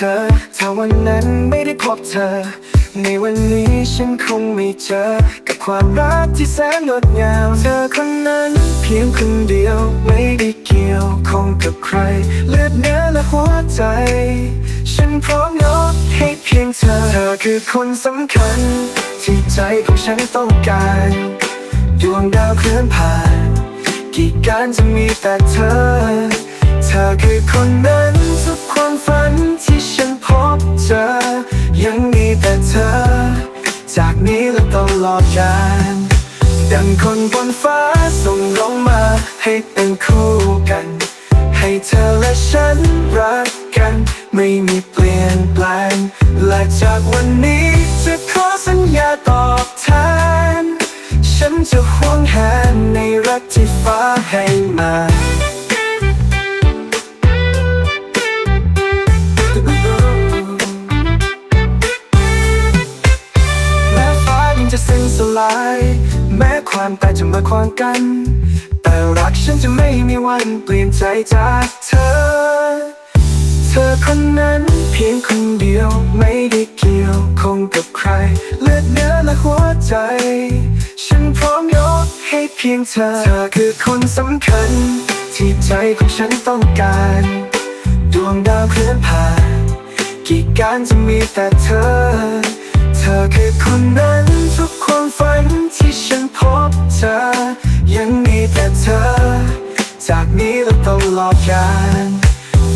ถ้าวันนั้นไม่ได้พบเธอ ในวันนี้ฉันคงไม่เจอ กับความรักที่แสนงดงามเธอคนนั้นเพียงคนเดียวไม่ได้เกี่ยวข้องกับใคร เลือดเนื้อและหัวใจ ฉันพร้อมยกให้เพียงเธอ เธอคือคนสำคัญ ที่ใจของฉันต้องการดวงดาวเคลื่อนผ่าน กี่การจะมีแต่เธอ เธอคือคนนั้นทุกความฝัน เธอ จากนี้และตลอดกาลดังคนบนฟ้าส่งลงมาให้เป็นคู่กัน ให้เธอและฉันรักกัน ไม่มีเปลี่ยนแปลง และจากวันนี้จะขอสัญญาตอบแทน ฉันจะห่วงแหนในรักที่ฟ้าให้มา จะสิ้นสลาย แม้ความตายจะมาขวางกัน แต่รักฉันจะไม่มีวันเปลี่ยนใจจากเธอ เธอคนนั้นเพียงคนเดียวไม่ได้เกี่ยวข้องกับใคร เลือดเนื้อและหัวใจ ฉันพร้อมยกให้เพียงเธอ เธอคือคนสำคัญ ที่ใจของฉันต้องการ ดวงดาวเคลื่อนผ่านกี่การจะมีแต่เธอ เธอคือคนนั้น ฝันที่ฉันพบเจอยังมีแต่เธอ จากนี้และตลอดกาล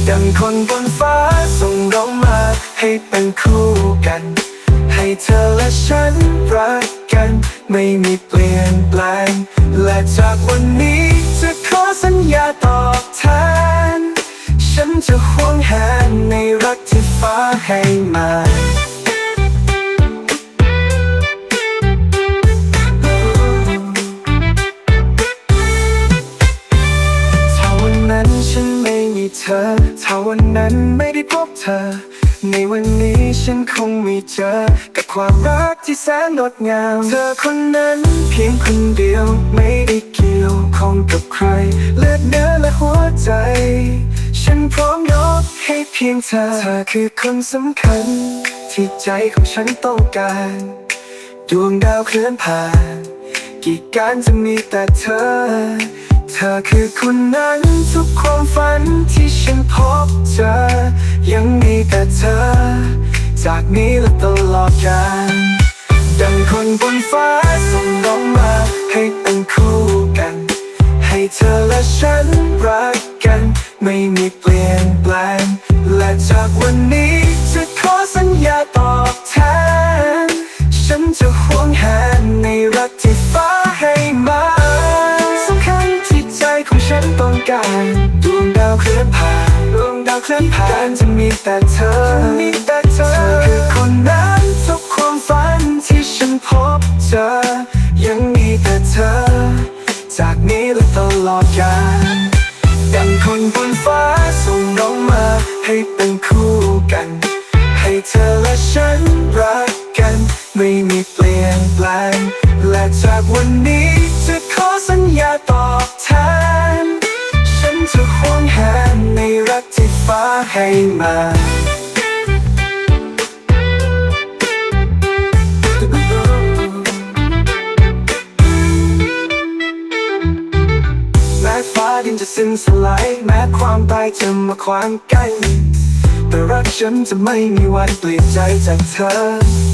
ดังคนบนฟ้าส่งลงมาให้เป็นคู่กัน ให้เธอและฉันรักกัน ไม่มีเปลี่ยนแปลง และจากวันนี้จะขอสัญญาตอบแทน ฉันจะห่วงแหนในรักที่ฟ้าให้มา วันนั้นไม่ได้พบเธอ ในวันนี้ฉันคงไม่เจอ กับความรักที่แสนงดงาม เธอคนนั้นเพียงคนเดียวไม่ได้เกี่ยวข้องกับใคร เลือดเนื้อและหัวใจ ฉันพร้อมยกให้เพียงเธอ เธอคือคนสำคัญ ที่ใจของฉันต้องการ ดวงดาวเคลื่อนผ่าน กี่การจะมีแต่เธอ เธอคือคนนั้นทุกความฝันที่ฉันพบเจอ ยังมีแต่เธอ จากนี้และตลอดกาลดังคนบนฟ้า การดวงดาวเคลื่อนผ่านดวงดาวเคลื่อนผ่านจะมีแต่เธอมีแต่เธอเธอคือคนนั้นทุกความฝันที่ฉันพบเจอ ยังมีแต่เธอ จากนี้และตลอดกาลดังคนบนฟ้าส่งลงมาให้เป็นคู่กัน ให้เธอและฉันรักกัน ไม่มีเปลี่ยนแปลง และจากวันนี้จะขอสัญญาตอบแทน จะห่วงแหนในรักที่ฟ้าให้มาแม้ฟ้าดินจะสิ้นสลายแม้ความตายจะมาขวางกันแต่รักฉันจะไม่มีวันเปลี่ยนใจจากเธอ